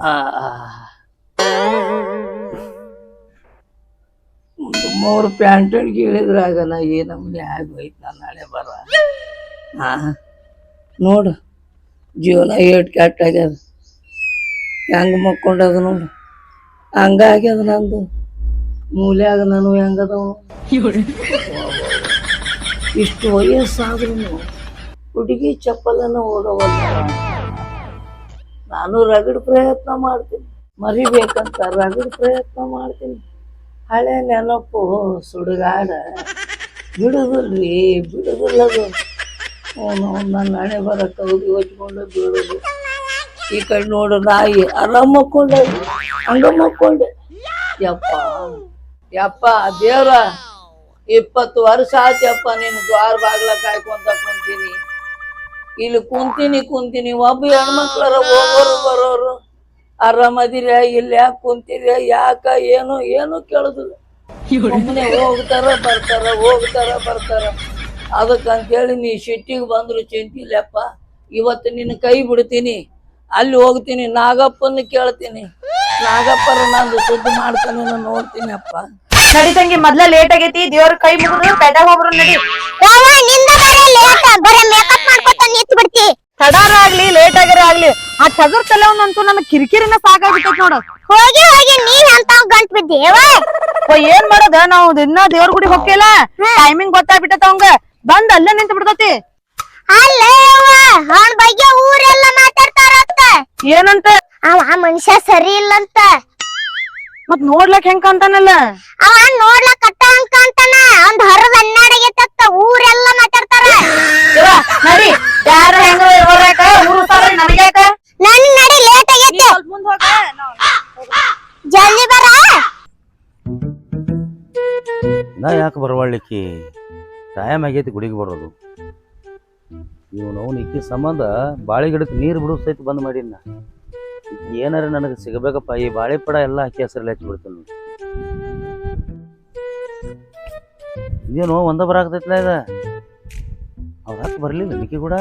ಆ, ಒಂದು ಮೂರು ಪ್ಯಾಂಟಣಿಗೆ ಇಳಿದ್ರಾಗ ನಾ ಏ ನಮ್ನೆ ಆಗೋಯ್ತು ನನ್ನ ನಾಳೆ ಬರ. ಹಾ ನೋಡು ಜೀವನ ಏಟ್ ಕೆಟ್ಟ ಆಗ್ಯದ. ಹೆಂಗೆ ಮಕ್ಕೊಂಡದ ನೋಡು. ಹಂಗಾಗ್ಯದ ನಂದು. ಮೂಲ್ಯಾಗ ನಾನು ಹೆಂಗದವ ಇಷ್ಟು ವಯಸ್ಸಾದ್ರೂ ಹುಡುಗಿ ಚಪ್ಪಲನ್ನು ಹೋಗವಲ್ಲ ನಾನು ರಗಡ್ ಪ್ರಯತ್ನ ಮಾಡ್ತೀನಿ. ಮರಿಬೇಕಂತ ರಗಡ್ ಪ್ರಯತ್ನ ಮಾಡ್ತೀನಿ. ಹಳೆ ನೆನಪು ಸುಡುಗಾಡ. ಬಿಡುದಿಲ್ರಿ, ಬಿಡುದಿಲ್ಲದು. ನನ್ನ ಹಣೆ ಬರಕ್ಕೆ ಹೋಗಿ ಹೊಚ್ಕೊಂಡು ಬೀಳುದು. ಈ ಕಡೆ ನೋಡು ನಾಯಿ ಆರಾಮ್ ಮಕ್ಕೊಂಡೆ ಹಂಗ ಮಕ್ಕೊಂಡೆ ಯಪ್ಪ ಯಪ್ಪ, ದೇವ್ರ, ಇಪ್ಪತ್ತು ವರ್ಷ ಆತ್ಯಪ್ಪ, ನೀನು ದ್ವಾರ ಬಾಗ್ಲ ಕಾಯ್ಕೊಂತ ಕುಂತೀನಿ. ಇಲ್ಲಿ ಕುಂತೀನಿ ಕುಂತೀನಿ ಒಬ್ಬ ಹೆಣ್ಮಕ್ಳರ ಹೋಗೋರು ಬರೋರು. ಆರಾಮದಿರ ಇಲ್ಲಿ ಯಾಕೆ ಕುಂತೀರ ಯಾಕ, ಏನು ಏನು ಕೇಳುದಿಲ್ಲ. ಹೋಗ್ತಾರ, ಬರ್ತಾರ ಹೋಗ್ತಾರ, ಬರ್ತಾರ. ಅದಕ್ಕಂತೇಳಿ ನೀ ಸಿಟ್ಟಿಗೆ ಬಂದ್ರು ಚಿಂತಿಲ್ಲಪ್ಪ ಇವತ್ತು ನಿನ್ನ ಕೈ ಬಿಡ್ತೀನಿ. ಅಲ್ಲಿ ಹೋಗ್ತೀನಿ ನಾಗಪ್ಪನ ಕೇಳ್ತೀನಿ. ನಾಗಪ್ಪರ ನಂದು ಸುದ್ದಿ ಮಾಡ್ತಾನೆ, ನೋಡ್ತೀನಪ್ಪ. ನಡಿ ತಂಗಿ ಮೊದ್ಲ ಲೇಟ್ ಆಗೈತಿ ದೇವ್ರ ಕೈ ಮುಗಿದ್ರು ಪೆಟ್ಟಾಗ ಹೋಗ್ರು ನಡಿ. ಯಾವ ನಿಂದ ಬರೇ ಲೇಟ್ ಬರೇ ಮೇಕಪ್ ಮಾಡ್ಕೊತ ನಿಂತ್ ಬಿಡ್ತಿ. ತಡಾರ ಆಗ್ಲಿ ಲೇಟ್ ಆಗ್ಯಾರ ಆಗ್ಲಿ. ಆ ಟಗರ್ ತಲೆವನ್ನಂತೂ ನನ್ನ ಕಿರಿಕಿರಿನ ಸಾಕಾಗ್ಬಿಟ್ಟೈತಿ ನೋಡು. ಹೋಗಿ ಹೋಗಿ ನೀನ್ ಅಂತ ಗಂಟ್ ಬಿದ್ದೇವ ಓ ಏನ್ ಮಾಡೋದ? ನಾವು ದಿನ ದೇವ್ರ ಗುಡಿ ಹೋಗ್ತಿಲ್ಲ ಟೈಮಿಂಗ್ ಗೊತ್ತಾಗ್ಬಿಟ್ಟೈತ ಅವಂಗ. ಬಂದ್ ಅಲ್ಲೇ ನಿಂತ ಬಿಡ್ತತಿ. ಅಲ್ಲೇ ಅವನ ಬಗ್ಗೆ ಊರೆಲ್ಲ ಮಾತಾಡ್ತಾರತ್ತ ಏನಂತ? ಅವ ಮನುಷ್ಯ ಸರಿ ಇಲ್ಲಂತ. ಮತ್ ನೋಡ್ಲಕ್ ಹೆಂಗ್ ಕಾಣ್ತಾನಲ್ಲ? ಅವ ನೋಡ್ಲಕ್ ಕಟ್ಟ ಹಂಗ್ ಕಾಣ್ತಾನ? ಒಂದ್ ಹರದ ಹನ್ನೆರಡಾಗೈತತ್ತ ಊರೆಲ್ಲ ಮಾತಾಡ್ತಾರ. ನಡಿ. ಯಾರ ಹೆಂಗ ಹೋಗ್ಯಾಕ? ಊರು ಸಾರಿ ನನಗ್ಯಾಕ ನನ್ ನಡಿ ಲೇಟ್ ಆಗೈತೆ. ಜಲ್ದಿ ಬರ. ನಾ ಯಾಕೆ ಬರವಾಳ್ಲಿಕ್ಕಿ ಟೈಮ್ ಆಗೈತಿ ಗುಡಿಗೆ ಬರೋದು. ಇವನು ನೋವು ಇಕ್ಕಿ ಸಂಬಂಧ ಬಾಳೆ ಗಿಡಕ್ಕೆ ನೀರು ಬಿಡೋ ಸಹಿತ ಬಂದ್ ಮಾಡಿನ ಏನಾರ ನನಗೆ ಸಿಗಬೇಕಪ್ಪ ಈ ಬಾಳೆ ಪಡ ಎಲ್ಲ ಹಾಕಿ ಹೆಸರಲ್ಲಿ ಹಚ್ಚಿಬಿಡ್ತೀನಿ ಇದೇನು ಒಂದ ಬರಾಕತೈತ್ಲ ಇದ? ಅವ್ರ ಹಾಕಿ ಬರ್ಲಿಲ್ಲ ನಿಕ್ಕಿ ಕೂಡ?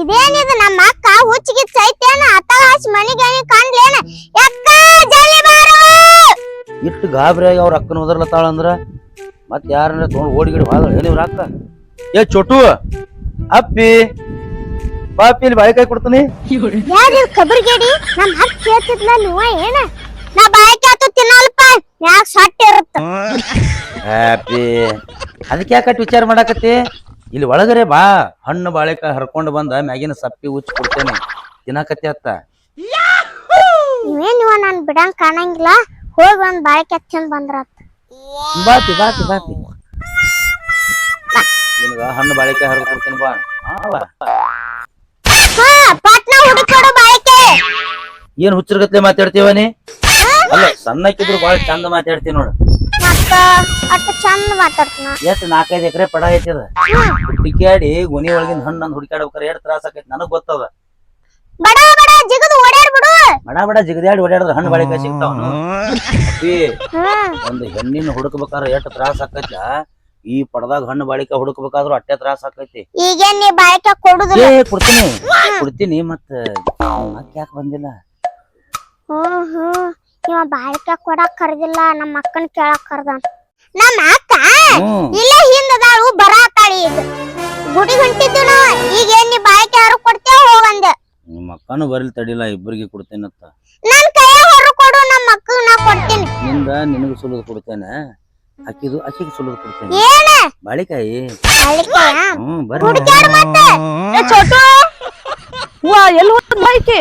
ಇದೇನಿದು ನಮ್ಮ ಅಕ್ಕ ಹುಚ್ಚಿಗೆ ಚೈತೇನ ಅತ್ತ ಹಚ್ಚಿ ಮನಿಗೆ ಕಾಣ್ಲೇನ ಯಕ್ಕ ಜಲ್ದಿ ಬಾರೋ! ಇಟ್ಟು ಗಾಬರಿ ಆಗಿ ಅವ್ರ ಅಕ್ಕನ ಉದರ್ಲತ್ತಾಳ ಅಂದ್ರ? ಮತ್ತೆ ಯಾರನ್ನ ತಗೊಂಡು ಓಡಿಗಿಡಿ ಗಿಡಿ ಹೋದ ಏನು ಇವ್ರ ಅಕ್ಕ? ಏ ಚೋಟು ಅಪ್ಪಿ! ಪಾಪಿ ಇಲ್ಲಿ ಬಾಳೆಕಾಯಿ ಕೊಡ್ತೀನಿ. ಯಾರು ಕಬರ್ಗೇಡಿ? ನಮ್ ಹತ್ ಕೇಳ್ತಿದ್ಲ ನೀವ ಏನ? ನಾ ಬಾಯಕ್ಕೆ ಆತು ತಿನ್ನಲ್ಪ. ಯಾಕೆ ಸೊಟ್ಟ ಇರುತ್ತ? ಹ್ಯಾಪಿ. ಅದಕ್ಕೆ ಯಾಕಟ್ ವಿಚಾರ ಮಾಡಾಕತ್ತಿ? ಇಲ್ಲಿ ಒಳಗರೆ ಬಾ. ಹಣ್ಣು ಬಾಳೆಕಾಯಿ ಹರ್ಕೊಂಡು ಬಂದ ಮ್ಯಾಗಿನ ಸಪ್ಪಿ ಉಚ್ಚಿ ಕೊಡ್ತೇನೆ. ತಿನ್ನಾಕತ್ತಿ ಅತ್ತ. ನೀವೇನು ನಾನು ನಾನ್ ಬಿಡಂಗ್ ಕಾಣಂಗಿಲ್ಲ. ಹೋಗಿ ಒಂದ್ ಬಾಳೆಕಾಯಿ ಹಚ್ಚಂದ್ ಬಂದ್ರತ್ತ ಬಾತಿ ಬಾತಿ ಬಾತಿ ನಿನಗ ಹಣ್ಣು ಬಾಳೆಕಾಯಿ ಹರ್ದು ಬಾ. ಪಟ್ನ ಹುಡುಕೊಡು ಬಾಯಕ್ಕೆ ಏನ್ ಹುಚ್ಚರ್ಗತ್ಲೆ ಮಾತಾಡ್ತೀವ ನೀ? ಅಲ್ಲ ಸಣ್ಣಕ್ಕಿದ್ರು ಬಾಳ ಚಂದ ಮಾತಾಡ್ತೀವಿ ನೋಡು. ಮತ್ತ ಅಕ್ಕ ಚಂದ ಮಾತಾಡ್ತನ. ಎಷ್ಟ್ ನಾಲ್ಕೈದು ಎಕರೆ ಪಡ ಐತಿದ ಹುಡುಕ್ಯಾಡಿ ಗುನಿ ಒಳಗಿನ ಹಣ್ಣು ನಂದು ಹುಡುಕ್ಯಾಡ್ಬೇಕಾರೆ ಎಷ್ಟು ತ್ರಾಸ ಆಕೈತಿ ನನಗ್ ಗೊತ್ತದ. ಬಡ ಬಡ ಜಿಗದು ಓಡಾಡ್ ಬಿಡು. ಬಡ ಬಡ ಜಿಗದ್ಯಾಡಿ ಓಡಾಡಿದ್ರ ಹಣ್ಣು ಬಾಳೆಕಾಯಿ ಹ್ಮ್. ಒಂದು ಹೆಣ್ಣಿನ ಹುಡುಕ್ಬೇಕಾದ್ರೆ ಎಷ್ಟು ತ್ರಾಸ ಆಕೈತ ಈ ಪಡದಾಗ ಹಣ್ಣು ಬಾಳಿಕೆ ಹುಡುಕ್ಬೇಕಾದ್ರೂ ಅಟ್ಟೆ ತ್ರಾಸ ಆಕೈತಿ. ಈಗೇನ್ ನೀ ಬಾಳಿಕೆ ಕೊಡುದಿಲ್ಲ? ಏ ಕೊಡ್ತೀನಿ. ಕೊಡ್ತೀನಿ ಮತ್ತ ಮತ್ ಯಾಕೆ ಬಂದಿಲ್ಲ? ಹ್ಮ್ ಹ್ಮ್. ಇವ ಬಾಯಕ್ಕೆ ಕೊಡಕ್ ಕರ್ದಿಲ್ಲ ನಮ್ಮ ಅಕ್ಕನ ಕೇಳಕ್ ಕರ್ದಾನ. ನಮ್ಮ ಅಕ್ಕ ಇಲ್ಲೇ ಹಿಂದದಾಳು ಬರಾತಾಳಿ ಈಗ. ಗುಡಿ ಹೊಂಟಿದ್ದು ಈಗ ಏನ್ ನೀ ಬಾಯಕ್ಕೆ ಯಾರು ಕೊಡ್ತೇವ ಹೋಗಂದೆ ನಿಮ್ಮ ಅಕ್ಕನು ಬರಲಿ ತಡಿಲ್ಲ ಇಬ್ಬರಿಗೆ ಕೊಡ್ತೇನತ್ತ ನನ್ ಕೈಯ ಹೊರ ಕೊಡು ನಮ್ಮ ಅಕ್ಕನ ಕೊಡ್ತೀನಿ. ನಿಂದ ನಿನಗೆ ಸುಲಿದು ಕೊಡ್ತೇನೆ. ಅಕ್ಕಿದು ಅಕ್ಕಿಗೆ ಸುಲಿದು ಕೊಡ್ತೇನೆ. ಏನ? ಬಾಳಿಕಾಯಿ. ಅಳಿಕೆಯ ಹ್ಮ್ ಬರ್ರಿ ಹುಡುಕ್ಯಾಡ ಮತ್ತೆ? ಏ ಚೋಟು ವಾ ಎಲ್ಲಿ ಹೋದ್ ಬಾಯ್ಕಿ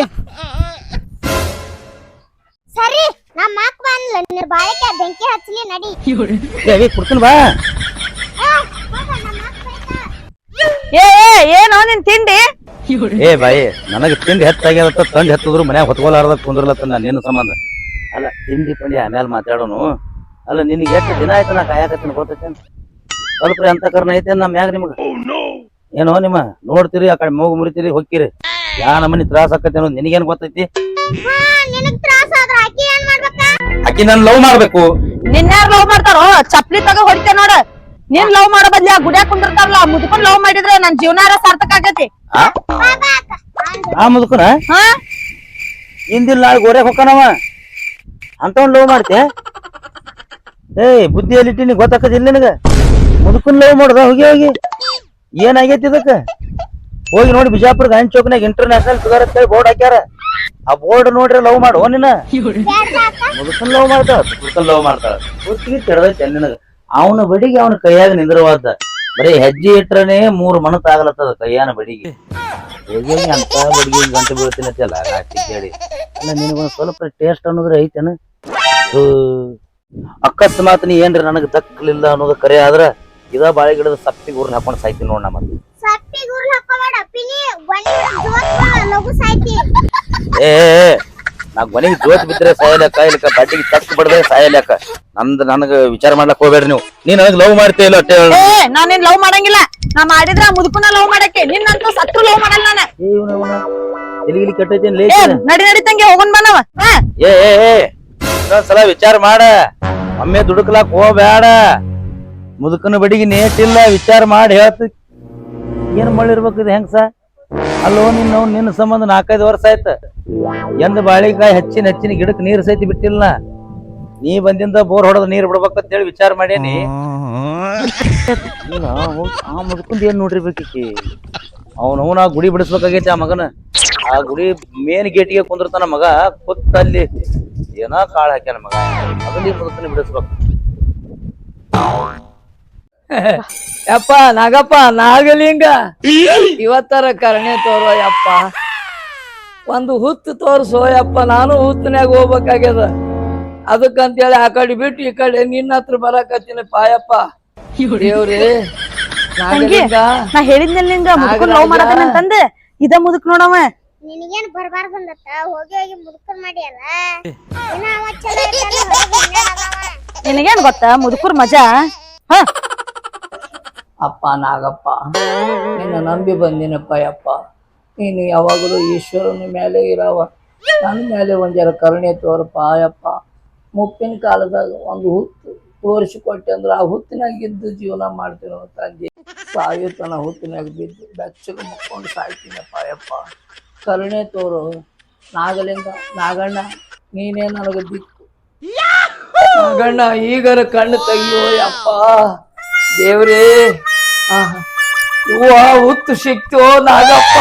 ಸರಿ ನಮ್ಮ ಅಕ್ಕ ಬಂದ್ಲ. ಬೆಂಕಿ ಹಚ್ಚಲಿ ನಡಿ. ಏ ಕೊಡ್ತೀನಿ ಬಾ. ಆ, ಹೋಗ, ನಮ್ಮ ಅಕ್ಕ ಬೈತಾ. ಏ ಏ ಏನೋ ನಿನ್ ತಿಂಡಿ? ಏ ಬಾಯಿ ನನಗೆ ತಿಂಡಿ ಹೆಚ್ಚಾಗ್ಯದತ್ತ ತಂದು ಹತ್ತಿದ್ರು ಮನ್ಯಾಗ ಹೊತ್ಕೊಲಾರ್ದ ಕುಂದ್ರಲತ್ತ ನಾನು ನಿನ್ನ ಸಂಬಂಧ. ಅಲ್ಲ ತಿಂಡಿ ಪಂಡಿ ಆಮೇಲೆ ಮಾತಾಡೋನು. ಅಲ್ಲ ನಿನಗೆ ಎಷ್ಟು ದಿನ ಆಯ್ತು ನಾ ಕಾಯಕತ್ತೀನಿ ಗೊತ್ತೈತೇನು? ಸ್ವಲ್ಪ ಅಂತ ಕರ್ನ ಐತೆ ನಮ್ಮ ಮ್ಯಾಗ ನಿಮಗೆ? ಏನೋ ನಿಮ್ಮ ನೋಡ್ತೀರಿ ಆ ಕಡೆ ಮೂಗು ಮುರಿತೀರಿ ಹೊಕ್ಕಿರಿ. ಯಾ ನಮ್ಮನಿ ತ್ರಾಸ ಆಕತ್ತೆ ಅನ್ನೋದು ನಿನಗೇನು ಗೊತ್ತೈತಿ? ಅಕ್ಕಿ ನಿನಗ್ ತ್ರಾಸ ಆದ್ರ ಆಕಿ ಏನ್ ಮಾಡ್ಬೇಕ? ಆಕಿ ನನ್ ಲವ್ ಮಾಡ್ಬೇಕು. ನಿನ್ನ ಲವ್ ಮಾಡ್ತಾರೋ? ಚಪ್ಲಿ ತಗ ಹೊಡಿತೆ ನೋಡ. ನೀನ್ ಲವ್ ಮಾಡೋ ಬದ್ಲಿ ಆ ಗುಡಿಯಾಗ ಕುಂದಿರ್ತಾರಲ್ಲ ಮುದ್ಕೊಂಡ್ ಲವ್ ಮಾಡಿದ್ರೆ ನನ್ ಜೀವನಾರ ಸಾರ್ಥಕ ಆಗೈತಿ? ಆ? ಮುದುಕನ? ಹಾ? ಹಿಂದಿಲ್ ನಾಳೆ ಗೋರ್ಯಾಗ ಅಂತ ಒಂದ್ ಲವ್ ಮಾಡ್ತೆ ಏಯ್ ಬುದ್ಧಿಯಲ್ಲಿ ಇಟ್ಟಿನಿ ಗೊತ್ತಾಕದಿಲ್ಲ ನಿನಗ? ಮುದುಕನ್ ಲವ್ ಮಾಡ್ದ, ಹೋಗಿ ಹೋಗಿ. ಏನಾಗೈತಿ ಇದಕ್ಕ? ಹೋಗಿ ನೋಡಿ ಬಿಜಾಪುರ ಗಾಂಧಿ ಚೌಕ್ನಾಗ ಇಂಟರ್ನ್ಯಾಷನಲ್ ಸುಗರ್ ಅಂತ ಹೇಳಿ ಬೋರ್ಡ್ ಹಾಕ್ಯಾರ. ಆ ಬೋರ್ಡ್ ನೋಡ್ರಿ ಲವ್ ಮಾಡು ನಿನ್ನ. ಮುದುಕನ್ ಲವ್ ಮಾಡ್ತಾಳ ಲವ್ ಮಾಡ್ತಾಳ ಪೂರ್ತಿಗೆ ಕೆಡದೈತೆ ನಿನಗ. ಅವನ ಬಡಿಗೆ ಅವನ ಕೈಯಾಗ ನಿಂದ್ರವಾದ. ಬರೀ ಹೆಜ್ಜೆ ಇಟ್ರನೇ ಮೂರು ಮನಸ್ಸು ಆಗ್ಲತ್ತದ ಕೈಯಾನ ಬಡಿಗೆ. ಹೋಗಿ ಅಂತ ಬಡಿಗೆ ಗಂಟೆ ಬೀಳ್ತೀನಿ ಅಂತಲ್ಲ ಕೇಳಿ ಅಲ್ಲ ನಿನಗೊಂದು ಸ್ವಲ್ಪ ಟೇಸ್ಟ್ ಅನ್ನೋದ್ರೆ ಐತೆನ. ಅಕಸ್ಮಾತ್ ನೀ ಏನ್ರಿ ನನಗೆ ದಕ್ಕಲಿಲ್ಲ ಅನ್ನೋದು ಕರೆ ಆದ್ರ ಇದ ಬಾಳೆ ಗಿಡದ ಸಪ್ಪಿ ಗುರು ಹಾಕೊಂಡು ಸಾಯ್ತೀನಿ ನೋಡ್ ನಮ್ಮ ಹಾಕೋಬೇಡ ಪಿನಿ ಗೊಂಡಿ ಜೋತ್ ಬಾ, ಸಾಯ್ತಿ. ಏ ನಾ ಮನೆಗೆ ಜೋತ್ ಬಿದ್ರೆ ಸಾಯಲಕ್ಕ ಇಲ್ಲಕ ಬಡ್ಡಿಗೆ ತಕ್ಕ ಬಿಡದೆ ಸಾಯಲಕ್ಕ. ನಂದ್ ನನಗ ವಿಚಾರ ಮಾಡ್ಲಕ್ ಹೋಗ್ಬೇಡ್ರಿ ನೀವು. ನೀ ನನಗ್ ಲವ್ ಮಾಡ್ತೀಯ ಇಲ್ಲ ಅಟ್ಟೆ ನಾನೇನ್ ಲವ್ ಮಾಡಂಗಿಲ್ಲ. ನಾ ಮಾಡಿದ್ರ ಮುದುಕುನ ಲವ್ ಮಾಡಕ್ಕೆ. ನಿನ್ನಂತೂ ಸತ್ರು ಲವ್ ಮಾಡಲ್ಲ ನಾನು. ಏ ಇವ್ನ ಇವ್ನ. ಎಲ್ಲಿ ಗಿಲಿ ಕೆಟ್ಟೈತೇನ್ ಲೇ ಏ ನಡಿ ನಡಿ ತಂಗಿ ಹೋಗೋಣ ಬಾನವ ಹಾ. ಏ ಏ ಏ ಇನ್ನೊಂದ್ಸಲ ವಿಚಾರ ಮಾಡ. ಒಮ್ಮೆ ದುಡುಕ್ಲಾಕ್ ಹೋಗ್ಬೇಡ ಮುದುಕನ ಬಡಿಗೆ ನೇಟಿಲ್ಲ ವಿಚಾರ ಮಾಡಿ ಹೇಳ್ತ. ಏನ್ ಮಾಡಿರ್ಬೇಕು ಇದು ಹೆಂಗ್ಸ? ಅಲ್ಲೋ ನಿನ್ನ ನಿನ್ನ ಸಂಬಂಧ ನಾಲ್ಕೈದು ವರ್ಷ ಆಯ್ತು. ಎಂದ ಬಾಳಿಕಾಯಿ ಹೆಚ್ಚಿನ ಹೆಚ್ಚಿನ ಗಿಡಕ್ಕೆ ನೀರು ಸೈತಿ ಬಿಟ್ಟಿಲ್ಲ. ನೀ ಬಂದಿಂದ ಬೋರ್ ಹೊಡೆದ ನೀರ್ ಬಿಡ್ಬೇಕಂತ ಹೇಳಿ ವಿಚಾರ ಮಾಡೇನಿ. ಹೋಗ್- ಆ ಮುದುಕಂದ ಏನ್ ನೋಡಿರ್ಬೇಕಿ ಅವನ ಅವನ ಗುಡಿ ಬಿಡಿಸ್ಬೇಕಾಗೈತಿ ಆ ಮಗನ. ಆ ಗುಡಿ ಮೇನ್ ಗೇಟಿಗೆ ಕುಂದಿರ್ತಾನ ಮಗ ಕುತ್ತ ಅಲ್ಲಿ ಏನೋ ಕಾಳು ಹಾಕ್ಯಾನ ಮಗ. ಅದನ್ನ ಮುದುಕನ ಬಿಡಿಸ್ಬೇಕು. ಯಪ್ಪ, ನಾಗಪ್ಪ, ನಾಗಲಿಂಗ. ಇವತ್ತರ ಕರ್ಣೆ ತೋರೋ ಯಪ್ಪ. ಒಂದು ಹುತ್ತು ತೋರ್ಸೋ ಯಪ್ಪ, ನಾನು ಹುತ್ತಿನಾಗ ಹೋಗ್ಬೇಕಾಗ್ಯದ. ಅದಕ್ಕಂತೇಳಿ ಆ ಕಡೆ ಬಿಟ್ಟು ಈ ಕಡೆ ನಿನ್ನ ಹತ್ರ ಬರಕತ್ತೀನಿ ಪಾಯಪ್ಪ. ದೇವ್ರಿ ನಾಗಲಿಂಗ ನಾ ಹೇಳಿದ್ನಲ್ಲ ನಿಂಗ ಮುದುಕನ್ ಲವ್ ಮಾಡತಾನ ಅಂತಂದೆ ಇದ ಮುದುಕ್ ನೋಡವ ನಿನಗೇನ್ ಬರ್ಬಾರ್ದು ಅಂದತ್ತ ಹೋಗಿ ಹೋಗಿ ಮುದುಕನ್ ಮಾಡಿಯಲ್ಲ ಇನ್ನ ಅವ ಚಲೋ ಇರ್ತಾನೆ, ಹೊರಗೆ ಇನ್ನೇನ್ ಅದಾವ? ನಿನಗೇನ್ ಗೊತ್ತಾ ಮುದುಕರ್ ಮಜಾ ಹ ಅಪ್ಪ ನಾಗಪ್ಪ ನಿನ್ನ ನಂಬಿ ಬಂದಿನಪ್ಪ ಯಪ್ಪ ನೀನು ಯಾವಾಗಲೂ ಈಶ್ವರನ ಮೇಲೆ ಇರವ ನನ್ನ ಮೇಲೆ ಒಂದ್ ಜರ ಕರುಣೆ ತೋರಪ್ಪ ಯಪ್ಪ ಮುಪ್ಪಿನ ಕಾಲದಾಗ ಒಂದು ಹುತ್ತು ತೋರಿಸಿಕೊಟ್ಟೆ ಅಂದ್ರೆ ಆ ಹುತ್ತಿನಾಗ ಇದ್ದು ಜೀವನ ಮಾಡ್ತೀನೋ ತಂದೆ ಸಾಯುತನ ಹುತ್ತಿನಾಗ ಬಿದ್ದು ಬೆಚ್ಚಗೆ ಮುಕ್ಕೊಂಡು ಸಾಯ್ತೀನಪ್ಪ, ಯಪ್ಪ. ಕರುಣೆ ತೋರು. ನಾಗಲಿಂಗ, ನಾಗಣ್ಣ, ನೀನೇ ನನಗೆ ದಿಕ್ಕು. ನಾಗಣ್ಣ ಈಗರ ಕಣ್ಣು ತೆಗಿಯೋ, ಯಪ್ಪ. ದೇವ್ರೇ. ಹೂವ ಹುತ್ತು ಸಿಕ್ತೋ ನಾಗಪ್ಪ.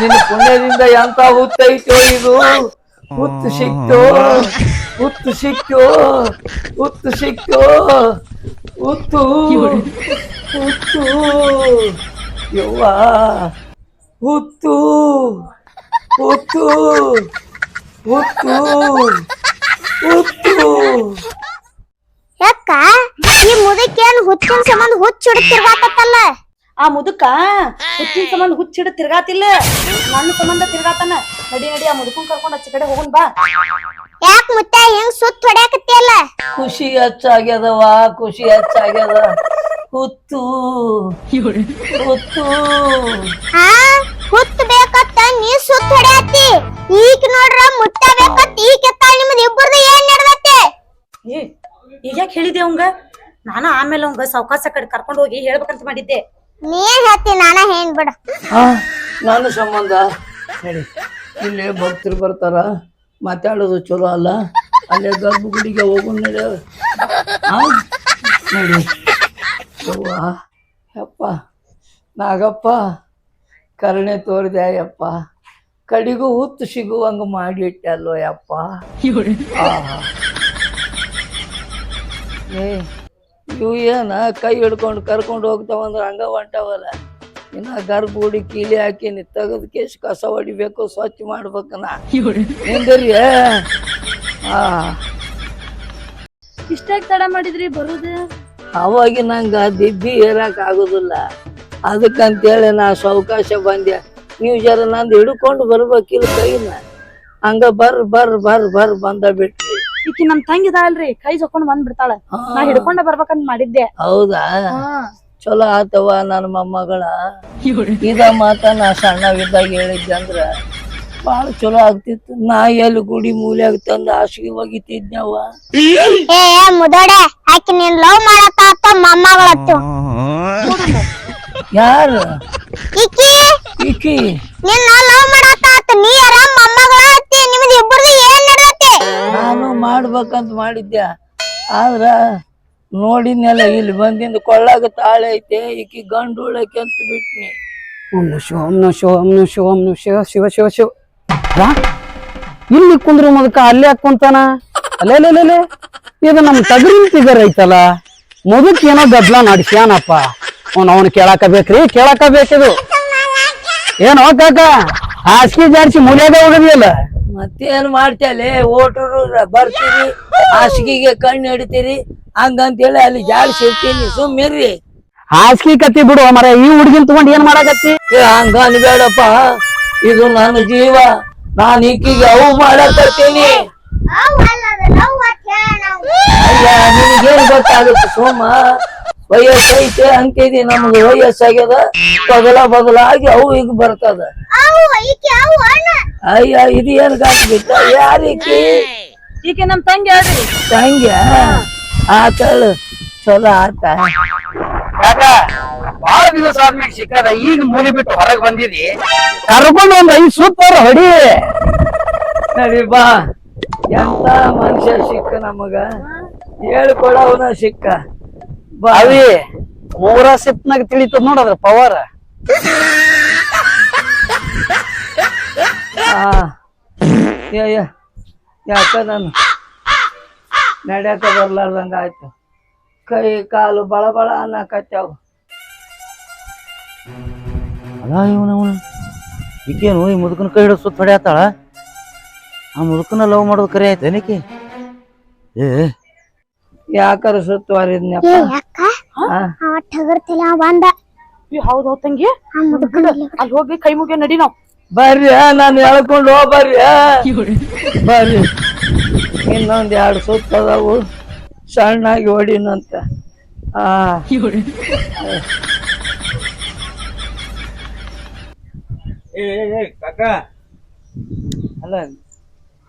ನಿನ್ನ ಪುಣ್ಯದಿಂದ ಎಂತ ಹುತ್ತೈತೋ ಇದು. ಹುತ್ತು ಸಿಕ್ತು ಹುತ್ತು ಸಿಕ್ತು ಹುತ್ತು ಸಿಕ್ತು ಹುತ್ತು ಹುತ್ತು ಯವ್ವ ಉತ್ತು ಹುತ್ತು ಹುತ್ತು ಹುತ್ತು ಯಾಕ? ಈ ಮುದಕ್ಕೇನ್ ಹುಚ್ಚಿನ ಸಂಬಂಧ ಹುಚ್ಚ ಹಿಡ್ತಿರ್ಗಾತತ್ತಲ್ಲ ಆ ಮುದುಕ ಹುಚ್ಚಿನ ಸಂಬಂಧ ಹುಚ್ಚಿಡ ತಿರ್ಗಾತಿಲ್ಲ. ನನ್ನ ಸಂಬಂಧ ತಿರ್ಗಾತಾನ. ನಡಿ ನಡಿ ಆ ಮುದುಕನ್ ಕರ್ಕೊಂಡ್ ಹಚ್ಚ ಕಡೆ ಹೋಗುನ್ ಬಾ. ಯಾಕ ಮುತ್ತ ಹೆಂಗ್ ಸುತ್ತ ಹೊಡ್ಯಾಕತ್ತಿಯಲ್ಲ? ಖುಷಿ ಹೆಚ್ಚಾಗ್ಯದವ ಖುಷಿ ಹೆಚ್ಚಾಗ್ಯದ ಹುತ್ತು. ಹುತ್ತು. ಹಾ ಹುತ್ತ ಬೇಕತ್ತ ನೀ ಸುತ್ತ ಹೊಡ್ಯಾತಿ. ಈಗ ನೋಡ್ರ ಮುತ್ತ ಬೇಕತ್ತ ಈ ಕೆತ್ತಾಳ ನಿಮ್ದು ಇಬ್ಬರದು ಏನ್ ನಡೆದತ್ತೆ? ಈಗ ಯಾಕೆ ಹೇಳಿದೆ ಅವಂಗ? ನಾನು ಆಮೇಲೆ ಅವಂಗ ಸಾವಕಾಶ ಕಡೆ ಕರ್ಕೊಂಡು ಹೋಗಿ ಹೇಳ್ಬೇಕಂತ ಮಾಡಿದ್ದೆ. ನೀ ಹೇಳ್ತಿ? ನಾನ ಹೇನ್ ಬಿಡ. ನನ್ನ ಸಂಬಂಧ. ಹೇಳಿ. ಇಲ್ಲಿ ಭಕ್ತರು ಬರ್ತಾರ. ಮಾತಾಡೋದು ಚಲೋ ಅಲ್ಲ. ಅಲ್ಲೇ ಗರ್ಭಗುಡಿಗೆ ಹೋಗು ನಡೆ. ನೋಡಿ. ಯಪ್ಪ. ನಾಗಪ್ಪ ಕರುಣೆ ತೋರಿದೆ ಯಪ್ಪ. ಕಡಿಗೂ ಹುತ್ತು ಸಿಗುವಂಗ ಮಾಡಿಟ್ಟಲ್ಲೋ ಯಪ್ಪ. ಆಹಾ. ಏ ಇವು ಏನ ಕೈ ಹಿಡ್ಕೊಂಡು ಕರ್ಕೊಂಡು ಹೋಗ್ತಾವಂದ್ರೆ ಹಂಗ ಹೊಂಟವಲ್ಲ. ಇನ್ನ ಗರ್ಭಗುಡಿ ಕೀಲಿ ಹಾಕಿ ನೀ ತೆಗೆದು ಕೇಸ್ ಕಸ ಹೊಡಿಬೇಕು ಸ್ವಚ್ಛ ಮಾಡ್ಬೇಕನ ನಿಂದ್ರಿ ಆ. ಇಷ್ಟಾಗಿ ತಡ ಮಾಡಿದ್ರಿ ಬರೋದು? ಅವಾಗಿ ನಂಗ ದಿಬ್ಬಿ ಏರಕ್ ಆಗುದಿಲ್ಲ. ಅದಕ್ಕಂತೇಳಿ ನಾ ಸಾವಕಾಶ ಬಂದೆ. ನೀವು ಜರ ನಂದು ಹಿಡ್ಕೊಂಡು ಬರ್ಬೇಕಿಲ್ಲ ಕೈನ. ಹಂಗ ಬರ್ ಬರ್ ಬರ್ ಬರ್ ಬಂದ ಬಿಟ್ರಿ. ಈಕಿ ನಮ್ ತಂಗಿ ಇದಲ್ರಿ ಕೈ ಜೊಕೊಂಡ್ ಬಂದ್ ಬಿಡ್ತಾಳ. ನಾ ಹಿಡ್ಕೊಂಡ ಬರ್ಬೇಕಂತ ಮಾಡಿದ್ದೆ. ಹೌದಾ? ಚಲೋ ಆತವ ನನ್ನ ಮೊಮ್ಮಗಳ. ಇದ ಮಾತ ನಾ ಸಣ್ಣವಿದ್ದಾಗ ಹೇಳಿದ್ದೆ ಅಂದ್ರ ಬಾಳ ಚಲೋ ಆಗ್ತಿತ್ತು. ನಾ ಎಲ್ಲಿ ಗುಡಿ ಮೂಲ್ಯಾಗ ತಂದು ಹಾಸಿಗೆ ಒಗಿತಿದ್ನವ ಏ ಏ ಮುದೋಡೆ ಆಕಿ ನೀನ್ ಲವ್ ಮಾಡತ್ತ ಮೊಮ್ಮಗಳತ್ತು ಯಾರು? ಇಕ್ಕಿ ಇಕ್ಕಿ ನಿನ್ನ ಲವ್ ಮಾಡತ್ತ ನೀ ಯಾರ ಮೊಮ್ಮಗಳ ಅತ್ತಿ ನಿಮ್ ಮಾಡ್ಬೇಕಂತ ಮಾಡಿದ್ದೆ ಆದ್ರ ನೋಡಿದ್ನೆಲ್ಲ, ಇಲ್ಲಿ ಬಂದಿಂದ ಕೊಳ್ಳಾಗ ತಾಳೆ ಐತೆ, ಈಕಿ ಗಂಡು ಉಳಕ್ಕೆ ಅಂತ ಬಿಟ್ನಿ. ಓಂ ಶಿವಮ್ನ ಶಿವ ಓಂ ನಮಃ ಶಿವ ಶಿವ ಶಿವ. ಶಿವ? ಇಲ್ಲಿ ಕುಂದ್ರು ಮದಕ ಅಲ್ಲೇ ಕುಂತಾನ ಅಲ್ಲೇ. ಇದು ನಮ್ ತಗರಿನ ಫಿಗರ್ ಐತಲ್ಲ, ಮುದುಕ್ ಏನೋ ಗದ್ಲ ನಡ್ಸ್ಯಾನಪ್ಪ ಅವ್ನು ಅವನು ಕೇಳಾಕ ಬೇಕ್ರಿ ಕೇಳಾಕ ಏನೋ ಕಾಕ, ಹಾಸಿಗೆ ಜಾಡಿಸಿ ಮೂಲ್ಯಾಗ ಹೋಗದಿಲ್ಲ ಮತ್ತೇನ್ ಮಾಡ್ತೇಲೆ ಓಟರು ಬರ್ತೀರಿ ಹಾಸಿಗೆಗೆ ಕಣ್ಣು ಹಿಡಿತೀರಿ ಹಂಗಂತೇಳಿ ಅಲ್ಲಿ ಜಾಡ್ಸಿರ್ತೀನಿ ಸುಮ್ಮಿರ್ರಿ ಹಾಸಿಗೆ ಕತ್ತಿ ಬಿಡು ಮರ ಈ ಹುಡುಗಿನ ತಗೊಂಡ್ ಏನ್ ಮಾಡಕತ್ತಿ? ಏ ಹಂಗ ಅನ್ಬೇಡಪ್ಪ. ಇದು ನನ್ನ ಜೀವ. ನಾನ್ ಈಕಿಗೆ ಅವು ಮಾಡಕತ್ತೀನಿ ಅಯ್ಯ ನಿನಗೇನ್ ಗೊತ್ತಾಗುತ್ತೆ ಸೋಮ? ವಯಸ್ಸೈತೆ ಅಂತಿದಿ ನಮ್ಗೆ ವಯಸ್ಸಾಗ್ಯದ. ಬದಲ ಬದಲಾಗಿ ಅವು ಈಗ ಬರ್ತದ. ಅಯ್ಯ ಇದು ಏನ್ ಕಾಕ್ಬಿಟ್ಟ ಯಾರೀಕಿ ಈಕೆ? ನಮ್ ತಂಗಿ ಹೇಳ್ರಿ ತಂಗಿ? ಆತಳು ಚಲೋ ಆತ. ಕಾಕ ಬಾಳ ದಿವಸ ಆದ್ಮೇಲೆ ಸಿಕ್ಕದ ಈಗ ಮೂಲಿ ಬಿಟ್ಟು ಹೊರಗ್ ಬಂದಿದಿ. ಕರ್ಕೊಂಡು ಒಂದ್ ಐದು ಸುತ್ತಾರ ಹೊಡಿ. ನಡಿ ಬಾ. ಎಂತ ಮನುಷ್ಯ ಸಿಕ್ಕ ನಮಗ? ಹೇಳ್ಕೊಡವನ ಸಿಕ್ಕ ಬಾ. ಅವಿ ಮೂರ ಸಿಪ್ನಾಗ ತಿಳಿತದ ನೋಡದ್ರ ಪವರ್ ಆ, ಯ- ಯ- ಯಾಕ ನಾನು ನಡ್ಯಾಕ ಬರ್ಲಾರ್ದಂಗ ಆಯ್ತು. ಕೈ ಕಾಲು ಬಳ ಬಳ ಅನ್ನಕತ್ಯಾವ ಅಲ್ಲ ಇವನ ಅವನು ಈಕೇನು ಈ ಮುದುಕನ ಕೈ ಹಿಡಿದು ಸುತ್ತ ಹೊಡ್ಯಾತಾಳ? ಆ ಮುದುಕನ ಲವ್ ಮಾಡೋದು ಕರೆ ಆಯ್ತು ಏನಕ್ಕೆ ಏ ಯಾಕಾರ ಸುತ್ತುವರಿದ್ನಪ್ಪ ಅವ ಬಂದ ಹೌದ್ ಹೌದ್ ತಂಗಿ. ಅಲ್ಲಿ ಹೋಗಿ ಕೈ ಮುಗಿಯ ನಡಿ ನಾವು. ಬರ್ರಿ ನಾನು ಎಳ್ಕೊಂಡು ಹೋಗ್ ಬರ್ರಿ ಬರ್ರಿ. ಇನ್ನೊಂದ್ ಎರಡು ಸುತ್ತದವು ಸಣ್ಣಾಗಿ ಹೊಡಿನಂತ. ಆ ಏ ಕಾಕ. ಅಲ್ಲ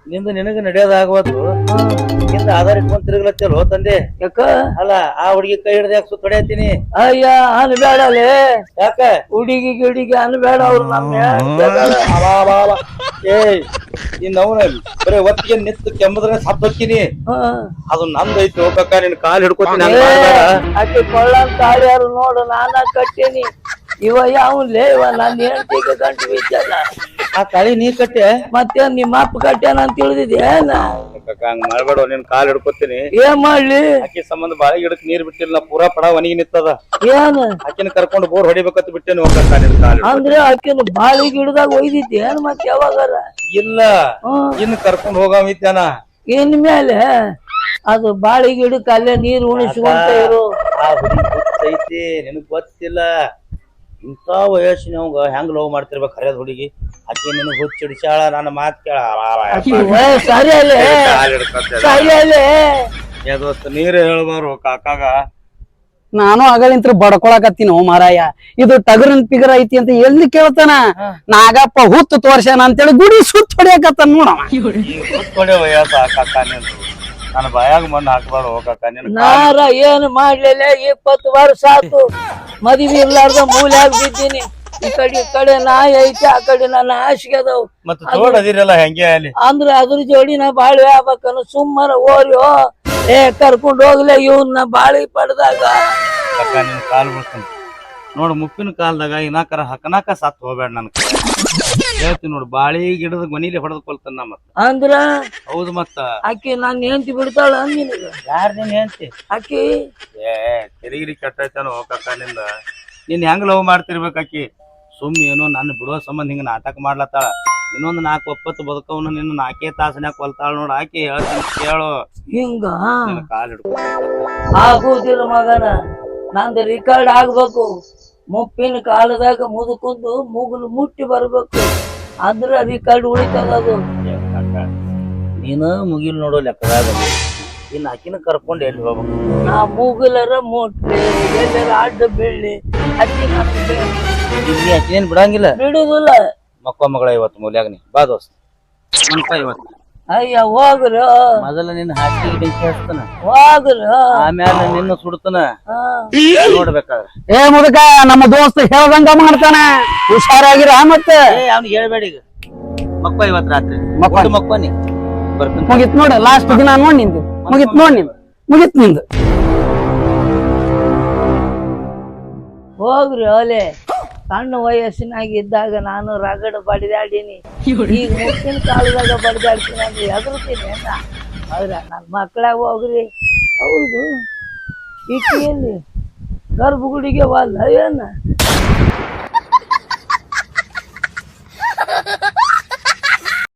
ನಿಂದ ನಿನಗ ನಡೆಯೋದಾಗವತ್ತು ನಿಂದ ಆಧಾರ ಇಟ್ಕೊಂಡ್ ತಿರುಗ್ಲತ್ತಲ್ವ ತಂದೆ? ಯಾಕ? ಅಲ್ಲ ಆ ಹುಡುಗಿ ಕೈ ಹಿಡ್ದು ಯಾಕೆ ಸುತ್ತ ಅಯ್ಯ ಅಯ್ಯ ಅನ್ಬೇಡಲೇ ಯಾಕ? ಹುಡುಗಿ ಗಿಡಿಗೆ ಅನ್ಬೇಡ ಅವ್ರು ನಮ್ಮ ಅಬಾ, ಅಬಾ, ಅಬಾ. ಏ ಇನ್ ಅವನ ಬರೇ ಒತ್ತಿಗೆ ನಿತ್ತು ಕೆಮ್ಮದ್ರೆ ಸತ್ ಹೋಗ್ತೀನಿ ಅದು ನಂದು ಐತಿ ಹೋಗಕ್ಕ ನಿನ್ ಕಾಲ್ ಹಿಡ್ಕೊತೀನಿ ಅಕ್ಕಿ ಕೊಳ್ಳನ್ ತಾಳ್ಯಾರು ನೋಡು ನಾನ ಕಟ್ಟೀನಿ. ಇವ ಲೇ ಇವ ನನ್ನ ಹೆಂಡತಿಗೆ ಗಂಟು ಬಿದ್ದಲ್ಲ ಆ ಕಳಿ ನೀ ಕಟ್ಟೆ? ಮತ್ತೆ ನಿಮ್ಮ ಅಪ್ಪ ಕಟ್ಟೆ ಅಂತ ಕಕ್ಕ ಹಂಗ ಮಾಡ್ಬೇಡ ನಿನ್ ಕಾಲ್ ಹಿಡ್ಕೊತೀನಿ. ಏನ್ ಮಾಡ್ಲಿ? ಆಕಿ ಸಂಬಂಧ ಬಾಳೆ ಗಿಡಕ್ ನೀರ್ ಬಿಟ್ಟಿಲ್ಲ ಪೂರಾ ಪಡ ಒಣಗಿ ನಿತ್ತದ ಏನ್? ಅಕ್ಕಿನ ಕರ್ಕೊಂಡು ಬೋರ್ ಹೊಡಿಬೇಕಂತ ಬಿಟ್ಟೇನು ಹೋಗಕ್ಕ ನಿನ್ ಕಾಲ್ ಅಂದ್ರೆ ಆಕಿನ ಬಾಳಿ ಗಿಡದಾಗ ಒಯ್ದಿದ್ದೆ ಏನ್ ಮತ್ ಯಾವಾಗಾರ? ಇಲ್ಲ. ಇನ್ ಕರ್ಕೊಂಡ್ ಹೋಗವಿದ್ದಾನ ಇನ್ ಮೇಲೆ ಅದು ಬಾಳಿ ಗಿಡಕ್ಕೆ ಅಲ್ಲೇ ನೀರ್ ಉಣಿಸ್ಕೊಂತ ಇರು. ಆ ಹುಡುಗಿ ಗೊತ್ತೈತಿ ನಿನಗ್ ಗೊತ್ತಿಲ್ಲ. ಇಂಥ ವಯಸ್ಸಿನವಂಗ ಹೆಂಗ್ ಲವ್ ಮಾಡ್ತಿರ್ಬೇಕು ಹರಿಯದ ಹುಡುಗಿ ಆಕಿ ಹುಚ್ಚ ಹುಚ್ಚಿಡಿಸಾಳ ನನ್ನ ಮಾತ್ ಕೇಳ ಸರಿ ಸರಿ ನೀರ್ ಹೇಳ್ಬಾರು ಕಾಕಾಗ ನಾನು ಆಗಲಿಂತ್ರ ಬಡ್ಕೊಳಕತ್ತೀನಿ ಮಾರಾಯ ಇದು ಟಗರನ್ ಪಿಗರ್ ಐತಿ ಅಂತ ಎಲ್ಲಿ ಕೇಳ್ತಾನ ನಾಗಪ್ಪ ಹುತ್ತು ತೋರ್ಸ್ಯಾನ ಅಂತೇಳಿ ಗುಡಿ ಸುತ್ತ ಹೊಡ್ಯಾಕತ್ತಾನ ಕಾಕ ನಿಂದು ನನ್ನ ಬಾಯಾಗ ಮಣ್ಣು ಹಾಕ್ಬಾರ್ದು ಹೋಗಕ್ಕ ನಿನ್ ಏನು ಏನ್ ಮಾಡ್ಲಿಲ್ಲ ಇಪ್ಪತ್ತು ವರ್ಷ ಆತು ಮದುವೆ ಇರ್ಲಾರ್ದ ಮೂಲ್ಯಾಗ ಬಿದ್ದೀನಿ. ಈ ಕಡೆ ಈ ಕಡೆ ನಾಯಿ ಐತಿ ಆ ಕಡೆ ನನ್ನ ಹಾಸಿಗೆ ಅದಾವು. ಮತ್ತ ತೋಡ್ ಅದಿರಲ್ಲ ಹೆಂಗೆ ಅಲ್ಲಿ? ಅಂದ್ರ ಅದ್ರ ಜೋಡಿ ನಾ ಬಾಳ್ವೆ ಆಗ್ಬೇಕನ್ನ ಸುಮ್ಮನ ಓರ್ಯೋ ಏ ಕರ್ಕೊಂಡ್ ಹೋಗ್ಲೆ ಇವನ್ನ ಬಾಳಿ ಪಡೆದಾಗ. ನಿನ್ ಕಾಲ್ ಬಿಡ್ತಾನ ನೋಡು ಮುಪ್ಪಿನ ಕಾಲ್ದಾಗ ಇನ್ನಾಕರ ಹಕನಾಕ ಸತ್ ಹೋಗ್ಬೇಡ ನನ್ ಹೇಳ್ತೀನಿ ನೋಡು ಬಾಳಿ ಗಿಡದ ಮನಿಲಿ ಹೊಡೆದ್ ಕೊಲ್ತಾನ ಮತ್ತ. ಅಂದ್ರ? ಹೌದು ಮತ್ತ. ಆಕಿ ನಾನ್ ಹೆಂಡ್ತಿ ಬಿಡ್ತಾಳ ನಿನಗ ಯಾರ್ ನಿನ್ ಹೇಳ್ತಿ ಆಕಿ? ಏ ತಿರುಗಿರಿ ಕೆಟ್ಟೈತಾನ ಹೋಗಕ್ಕ ನಿಂದ. ನೀನ್ ಹೆಂಗ್ ಲವ್ ಮಾಡ್ತಿರ್ಬೇಕು ಆಕಿ? ಸುಮ್ ಏನೋ ನನ್ನ ಬಿಡೋ ಸಂಬಂಧ ಹಿಂಗ ನಾಟಕ ಮಾಡ್ಲತ್ತಾಳ. ಇನ್ನೊಂದ್ ನಾಲ್ಕು ಒಪ್ಪತ್ತು ಬದುಕವನು ನಿನ್ನ ನಾಲ್ಕೇ ತಾಸನ್ಯಾಗ ಕೊಲ್ತಾಳ ನೋಡ. ಆಕಿ ಹೇಳ್ತೀನಿ ಕೇಳು. ಹಿಂಗ? ಕಾಲ್ ಹಿಡ್ಕೊ. ಆಗೋದಿಲ್ಲ ಮಗನ. ನಂದು ರಿಕಾರ್ಡ್ ಆಗ್ಬೇಕು. ಮುಪ್ಪಿನ ಕಾಲದಾಗ ಮುದುಕೊಂಡು ಮುಗುಲು ಮುಟ್ಟಿ ಬರ್ಬೇಕು. ಅಂದ್ರ ರಿಕಾರ್ಡ್ ಉಳಿತದ ಅದು. ನೀನು ಮುಗಿಲ್ ನೋಡೋ ಲೆಕ್ಕದಾಗ. ಇನ್ನು ಆಕಿನ ಕರ್ಕೊಂಡು ಎಲ್ಲಿ ಹೋಗ್ಬೇಕು? ನಾ ಮೂಗಲರ ಮುಟ್ಟಿ ಎಲ್ಲರ ಅಡ್ಡ ಬೆಳ್ಳಿ ಅಕ್ಕಿ ಇಲ್ಲಿ ಆಕಿನೇನ್ ಬಿಡಂಗಿಲ್ಲ. ಬಿಡುದಿಲ್ಲ. ಮಕ್ಕಳ ಮಗಳ ಇವತ್ತು ಮೂಲ್ಯಾಗ ನೀ. ಬಾ ದೋಸ್ತ. ಇವತ್ತು ಅಯ್ಯ ಹೋಗ್ರ. ಮೊದಲ ನಿನ್ನ ಹಾಕಿ ಬೆಂಕಿ ಹಚ್ತಾನ ಹೋಗ್ರ. ಆಮ್ಯಾಲ ನಿನ್ನ ಸುಡ್ತಾನ. ಹಾ. ನೋಡ್ಬೇಕಾದ್ರೆ. ಏ ಮುದಕ ನಮ್ಮ ದೋಸ್ತ ಹೇಳ್ದಂಗ ಮಾಡ್ತಾನ. ಹುಷಾರಾಗಿರ ಮತ್ತೆ. ಏ ಅವ್ನಿಗೆ ಹೇಳ್ಬೇಡ ಈಗ. ಮಕ್ಕ ಇವತ್ ರಾತ್ರಿ. ಮಕ್ಕಳು ಮಕ್ಕೋನಿ ಬರ್ತೀನಿ. ಮುಗಿತ್ ನೋಡ ಲಾಸ್ಟ್ ದಿನ ನೋಡ್ ನಿಂದು. ಮುಗಿತ್ ನೋಡ್ ನಿಂದು. ಮುಗಿತ್ ನಿಂದು. ಹೋಗ್ರಿ ಓಲೆ ಸಣ್ಣ ವಯಸ್ಸಿನಾಗಿದ್ದಾಗ ನಾನು ರಗಡ ಬಡಿದಾಡೀನಿ. ಈಗ ಮುಟ್ಟಿನ ಕಾಲದಾಗ ಬಡಿದಾಡ್ತೀನಿ ಅಂದ್ರೆ ಹೆದರ್ತೀನಿ ಅನ್ನ ಹೌದಾ ನನ್ನ ಮಕ್ಕಳಾಗ ಹೋಗ್ರಿ. ಹೌದು. ಇಟ್ಟಿಯಲ್ಲಿ ಗರ್ಭಗುಡಿಗೆ ವಾಲ್ ಏನ?